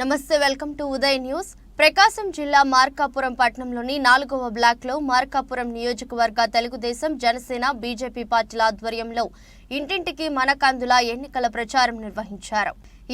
నమస్తే welcome to Uday news. Prakasam జిల్లా మార్కాపురం పట్టణంలోని నాలుగవ బ్లాక్లో మార్కాపురం నియోజకవర్గ తెలుగుదేశం జనసేన బీజేపీ పార్టీల ఆధ్వర్యంలో ఇంటింటికి మన కందుల ఎన్నికల ప్రచారం నిర్వహించారు.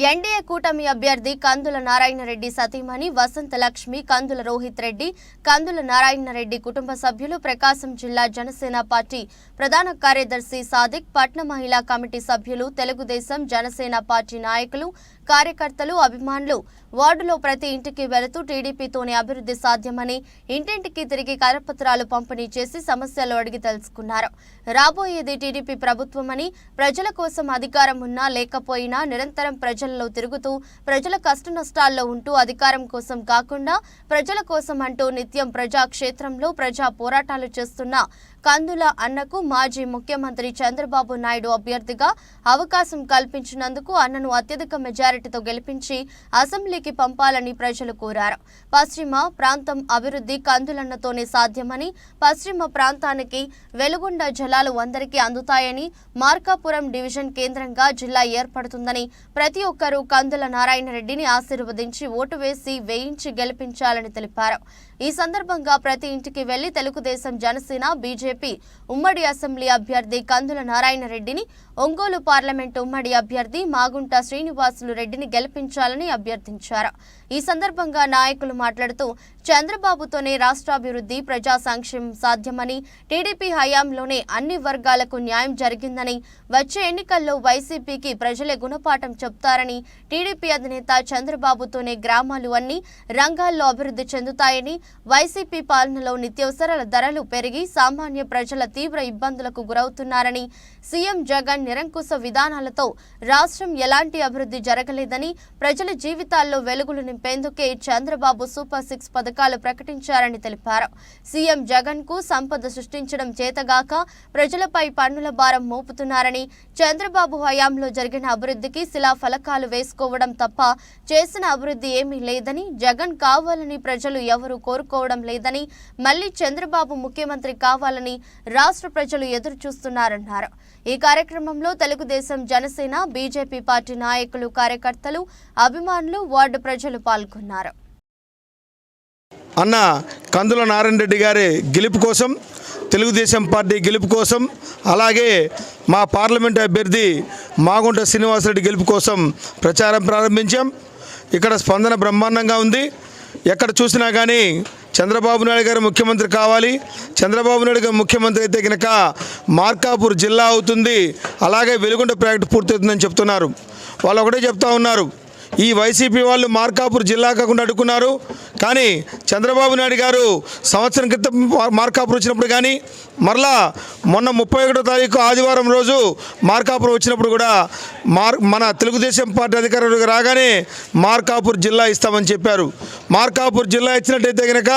ఎన్డీఏ కూటమి అభ్యర్థి కందుల నారాయణరెడ్డి సతీమణి వసంత లక్ష్మి కందుల రోహిత్ రెడ్డి కందుల నారాయణరెడ్డి కుటుంబ సభ్యులు ప్రకాశం జిల్లా జనసేన పార్టీ ప్రధాన కార్యదర్శి సాదిక్ పట్న మహిళా కమిటీ సభ్యులు తెలుగుదేశం జనసేన పార్టీ నాయకులు కార్యకర్తలు అభిమానులు వార్డులో ప్రతి ఇంటికి వెళుతూ టీడీపీతోనే అభివృద్ధి సాధ్యమని ఇంటింటికి తిరిగి కరపత్రాలు పంపిణీ చేసి సమస్యలు అడిగి తెలుసుకున్నారు. రాబోయేది టీడీపీ ప్రభుత్వమని ప్రజల కోసం అధికారం ఉన్నా లేకపోయినా నిరంతరం ప్రజల్లో తిరుగుతూ ప్రజల కష్ట నష్టాల్లో ఉంటూ అధికారం కోసం కాకుండా ప్రజల కోసం అంటూ నిత్యం ప్రజాక్షేత్రంలో ప్రజా పోరాటాలు చేస్తున్న కందుల అన్నకు మాజీ ముఖ్యమంత్రి చంద్రబాబు నాయుడు అభ్యర్థిగా అవకాశం కల్పించినందుకు అన్నను అత్యధిక మెజారిటీతో గెలిపించి అసెంబ్లీకి పంపాలని ప్రజలు కోరారు. పశ్చిమ ప్రాంతం అభివృద్ధి కందులన్నతోనే సాధ్యమని పశ్చిమ ప్రాంతానికి వెలుగుండ జలాలు అందరికీ అందుతాయని మార్కాపురం డివిజన్ కేంద్రంగా జిల్లా ఏర్పడుతుందని ప్రతి ఒక్కరూ కందుల నారాయణ రెడ్డిని ఆశీర్వదించి ఓటు వేసి వేయించి గెలిపించాలని తెలిపారు. ఈ సందర్భంగా ప్రతి ఇంటికి వెళ్ళి తెలుగుదేశం జనసేన బీజేపీ ఉమ్మడి అసెంబ్లీ అభ్యర్థి కందుల నారాయణ రెడ్డిని ఒంగోలు పార్లమెంటు ఉమ్మడి అభ్యర్థి మాగుంట శ్రీనివాసులు రెడ్డిని గెలిపించాలని అభ్యర్థించారు. ఈ సందర్భంగా నాయకులు మాట్లాడుతూ చంద్రబాబుతోనే రాష్ట్రాభివృద్ధి ప్రజా సంక్షేమం సాధ్యమని టీడీపీ హయాంలోనే అన్ని వర్గాలకు న్యాయం జరిగిందని వచ్చే ఎన్నికల్లో వైసీపీకి ప్రజలే గుణపాఠం చెప్తారని టీడీపీ అధినేత చంద్రబాబుతోనే గ్రామాలు అన్ని రంగాల్లో అభివృద్ధి చెందుతాయని వైసీపీ పాలనలో నిత్యావసరాల ధరలు పెరిగి సామాన్య ప్రజల తీవ్ర ఇబ్బందులకు గురవుతున్నారని సీఎం జగన్ నిరంకుశ విధానాలతో రాష్ట్రం ఎలాంటి అభివృద్ధి జరగలేదని ప్రజల జీవితాల్లో వెలుగులు నింపేందుకే చంద్రబాబు సూపర్ సిక్స్ పథకాలు ప్రకటించారని తెలిపారు. సీఎం జగన్కు సంపద సృష్టించడం చేతగాక ప్రజలపై పన్నుల భారం మోపుతున్నారని చంద్రబాబు హయాంలో జరిగిన అభివృద్ధికి శిలా ఫలకాలు వేసుకోవడం తప్ప చేసిన అభివృద్ధి ఏమీ లేదని జగన్ కావాలని ప్రజలు ఎవరూ కోరుకోవడం లేదని మళ్ళీ చంద్రబాబు ముఖ్యమంత్రి కావాలని రాష్ట్ర ప్రజలు ఎదురు చూస్తున్నారన్నారు ఈ కార్యక్రమంలో తెలుగుదేశం జనసేన బీజేపీ పార్టీ నాయకులు కార్యకర్తలు అభిమానులు వార్డు ప్రజలు పాల్గొన్నారు. అన్న కందుల నారాయణ రెడ్డి గారి గెలుపు కోసం తెలుగుదేశం పార్టీ గెలుపు కోసం అలాగే మా పార్లమెంట్ అభ్యర్థి మాగుంట శ్రీనివాసరెడ్డి గెలుపు కోసం ప్రచారం ప్రారంభించాం. ఇక్కడ స్పందన బ్రహ్మాండంగా ఉంది. ఎక్కడ చూసినా కానీ చంద్రబాబు నాయుడు గారు ముఖ్యమంత్రి కావాలి. చంద్రబాబు నాయుడు గారు ముఖ్యమంత్రి అయితే కనుక మార్కాపూర్ జిల్లా అవుతుంది. అలాగే వెలుగుంట ప్రాజెక్టు పూర్తవుతుందని చెప్తున్నారు. వాళ్ళు ఒకటే చెప్తా ఉన్నారు. ఈ వైసీపీ వాళ్ళు మార్కాపూర్ జిల్లా కాకుండా అడుగున్నారు కానీ చంద్రబాబు నాయుడు గారు సంవత్సరం క్రితం మార్కాపూర్ వచ్చినప్పుడు కానీ మరలా మొన్న ముప్పై ఒకటో తారీఖు ఆదివారం రోజు మార్కాపూర్ వచ్చినప్పుడు కూడా మార్ మన తెలుగుదేశం పార్టీ అధికారులకు రాగానే మార్కాపూర్ జిల్లా ఇస్తామని చెప్పారు. మార్కాపూర్ జిల్లా ఇచ్చినట్టయితే కనుక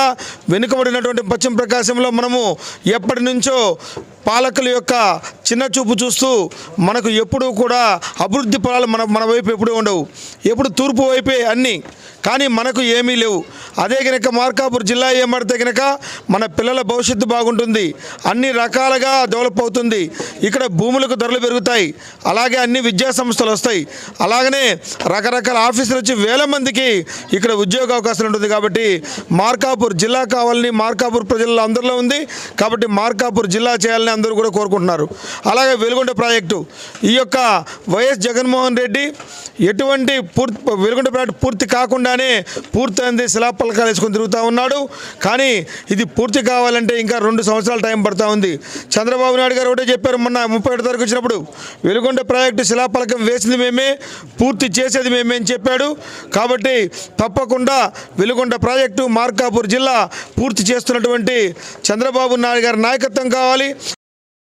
వెనుకబడినటువంటి పశ్చిమ ప్రకాశంలో మనము ఎప్పటి నుంచో పాలకుల యొక్క చిన్న చూపు చూస్తూ మనకు ఎప్పుడూ కూడా అభివృద్ధి ఫలాలు మన మన వైపు ఎప్పుడూ ఉండవు. ఎప్పుడు తూర్పు వైపే అన్నీ. కానీ మనకు ఏమీ లేవు. అదే కనుక మార్కాపూర్ జిల్లా ఏమడితే కనుక మన పిల్లల భవిష్యత్తు బాగుంటుంది. అన్ని రకాలుగా డెవలప్ అవుతుంది. ఇక్కడ భూములకు ధరలు పెరుగుతాయి. అలాగే అన్ని విద్యా సంస్థలు వస్తాయి. అలాగనే రకరకాల ఆఫీసులు వచ్చి వేల మందికి ఇక్కడ ఉద్యోగ అవకాశాలు ఉంటుంది కాబట్టి మార్కాపూర్ జిల్లా కావాలని మార్కాపూర్ ప్రజల్లో అందరిలో ఉంది. కాబట్టి మార్కాపూర్ జిల్లా చేయాలని అందరూ కూడా కోరుకుంటున్నారు. అలాగే వెలుగొండ ప్రాజెక్టు. ఈ యొక్క వైఎస్ జగన్మోహన్ రెడ్డి ఎటువంటి పూర్తి వెలుగొండ ప్రాజెక్టు పూర్తి కాకుండానే పూర్తయింది పలకాలు వేసుకొని తిరుగుతూ ఉన్నాడు. కానీ ఇది పూర్తి కావాలంటే ఇంకా రెండు సంవత్సరాల టైం పడుతూ ఉంది. చంద్రబాబు నాయుడు గారు ఒకటే చెప్పారు మొన్న ముప్పై ఏడు తారీఖు వచ్చినప్పుడు వెలుగొండ ప్రాజెక్టు శిలాపలకం వేసింది మేమే పూర్తి చేసేది మేమే అని చెప్పాడు. కాబట్టి తప్పకుండా వెలుగొండ ప్రాజెక్టు మార్కాపూర్ జిల్లా పూర్తి చేస్తున్నటువంటి చంద్రబాబు నాయుడు గారి నాయకత్వం కావాలి.